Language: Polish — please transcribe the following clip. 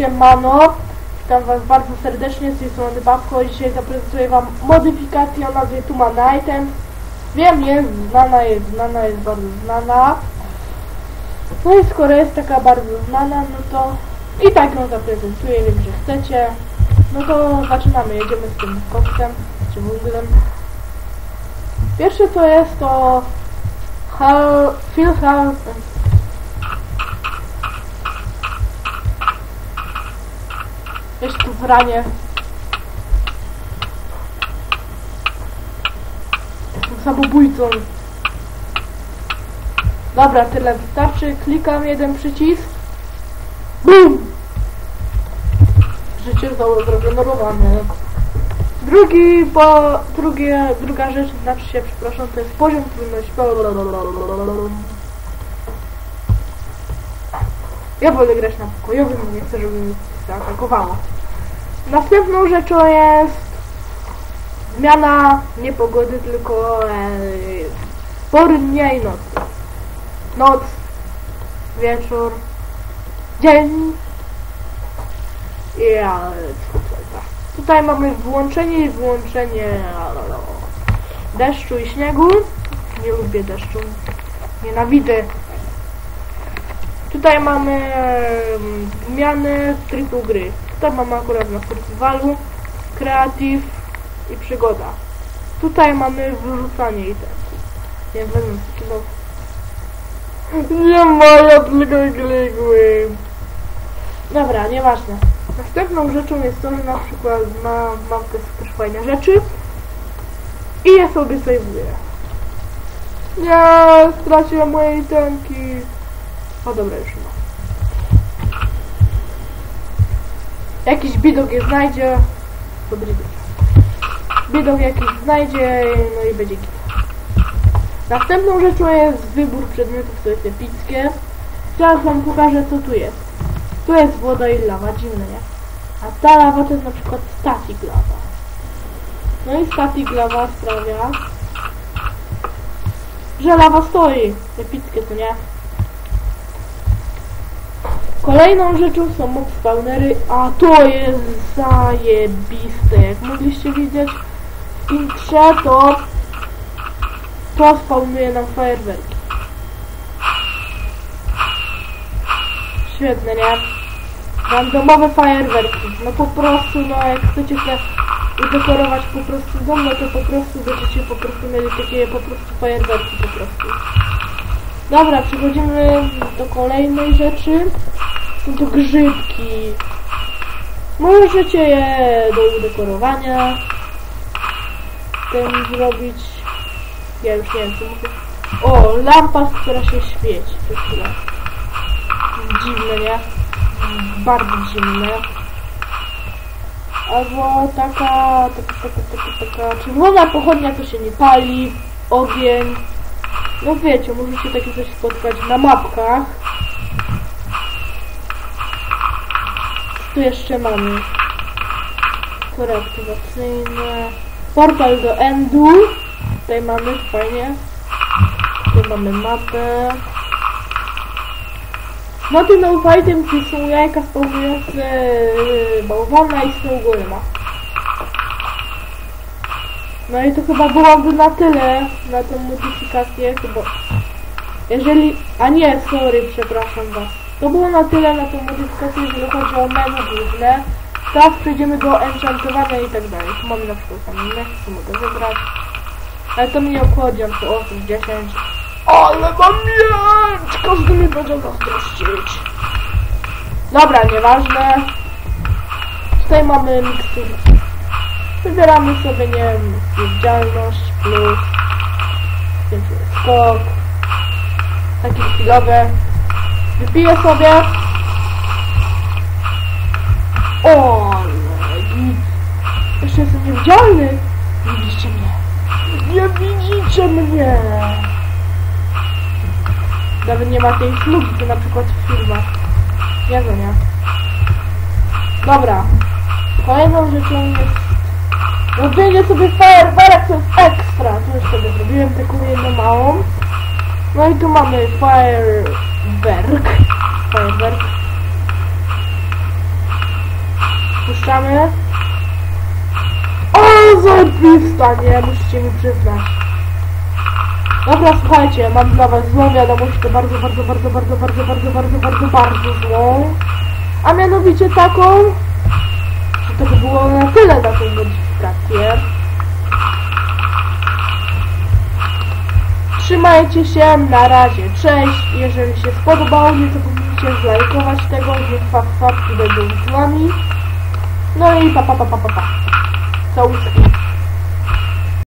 Siemano, witam was bardzo serdecznie, z tej strony Babko i dzisiaj zaprezentuję wam modyfikację o nazwie Tuman Item. Wiem, jest znana, jest znana, jest bardzo znana. No i skoro jest taka bardzo znana, no to i tak ją zaprezentuję, wiem, że chcecie. No to zaczynamy, jedziemy z tym koksem, czy węglem. Pierwsze to jest to Hal, Phil Hal, Jest tu w ranie. Jestem samobójcą. Dobra, tyle wystarczy. Klikam jeden przycisk. BUM! Życie zostało zregenerowane. Drugi, bo drugie, druga rzecz, znaczy się, przepraszam, to jest poziom trudności. Ja wolę grać na pokojowym, nie chcę, żeby zaatakowało. Następną rzeczą jest zmiana nie pogody, tylko e, pory dnia i nocy. Noc, wieczór, dzień i e, tutaj, tak. tutaj mamy włączenie i wyłączenie deszczu i śniegu. Nie lubię deszczu. Nienawidzę Tutaj mamy zmiany trybu gry. Tutaj mamy akurat na festiwalu, kreatyw i przygoda. Tutaj mamy wyrzucanie itemów. Nie będę skinął. Nie moja tylko klikły. Dobra, nieważne. Następną rzeczą jest to, że na przykład ma, mam też, też fajne rzeczy i ja sobie sejwuję. Nie, straciłem moje itemki. O dobra, już ma. Jakiś bidok je znajdzie. Dobry bidok. Bidok jakiś znajdzie, no i będzie git. Następną rzeczą jest wybór przedmiotów, to jest epickie. Teraz wam pokażę co tu jest. Tu jest woda i lawa, dziwne nie? A ta lawa to jest na przykład static lawa. No i static lawa sprawia, że lawa stoi. Epickie to nie? Kolejną rzeczą są spawnery, a to jest zajebiste. Jak mogliście widzieć w to to spawnuje nam fajerwerki. Świetne, nie? Randomowe fajerwerki. No po prostu, no jak chcecie się udekorować po prostu dom, no to po prostu będziecie po prostu mieli takie po prostu fajerwerki po prostu. Dobra, przechodzimy do kolejnej rzeczy. Są to grzybki. Możecie je do udekorowania tym zrobić. Ja już nie wiem co mówię. O, lampa, która się świeci. To chwilę. Dziwne, nie? Bardzo dziwne. Albo taka, taka, taka, taka, taka czerwona pochodnia, to się nie pali. Ogień. No wiecie, możecie takie coś spotkać na mapkach. Tu jeszcze mamy tory aktywacyjne. Portal do Endu. Tutaj mamy, fajnie. Tutaj mamy mapę. Ty no item, to są jajka spawnujące yy, bałwana i snowgolema. No i to chyba byłoby na tyle na tą modyfikację, chyba. Jeżeli... A nie, sorry, przepraszam was. To było na tyle na tą modyfikację, jeżeli chodzi o menu główne. Teraz przejdziemy do enchantowania i tak dalej. Tu mamy na przykład kamienie, co mogę wybrać. Ale to mnie obchodzi, mam tu 8, 10. Ale mam miecz! Każdy mi będzie zazdrościć. Dobra, nieważne. Tutaj mamy miksturę. Wybieramy sobie, nie wiem, wiedzialność plus skok. Takie chwilowe. Wypiję sobie. O, git. Jeszcze jestem niewidzialny. Nie widzicie mnie. Nie widzicie mnie. Nawet nie ma tej flugi, to na przykład w filmach. Nie wiem, nie. Dobra. Kolejną rzeczą jest Robienie sobie fajerwerek to jest ekstra. Tu już sobie zrobiłem taką jedną małą. No i tu mamy fajerwerk. Fajerwerk. puszczamy. O, zajebista, nie, musicie mi przyznać. Dobra, słuchajcie, mam dla was złą wiadomość, to bardzo, bardzo, bardzo, bardzo, bardzo, bardzo, bardzo, bardzo, bardzo złą. A mianowicie taką, że to by było na tyle na tą modyfikację. Trzymajcie się, na razie, cześć. Jeżeli się spodobało, nie zapomnijcie zlajkować tego, niech fakty będą z wami. No i pa pa pa pa pa pa.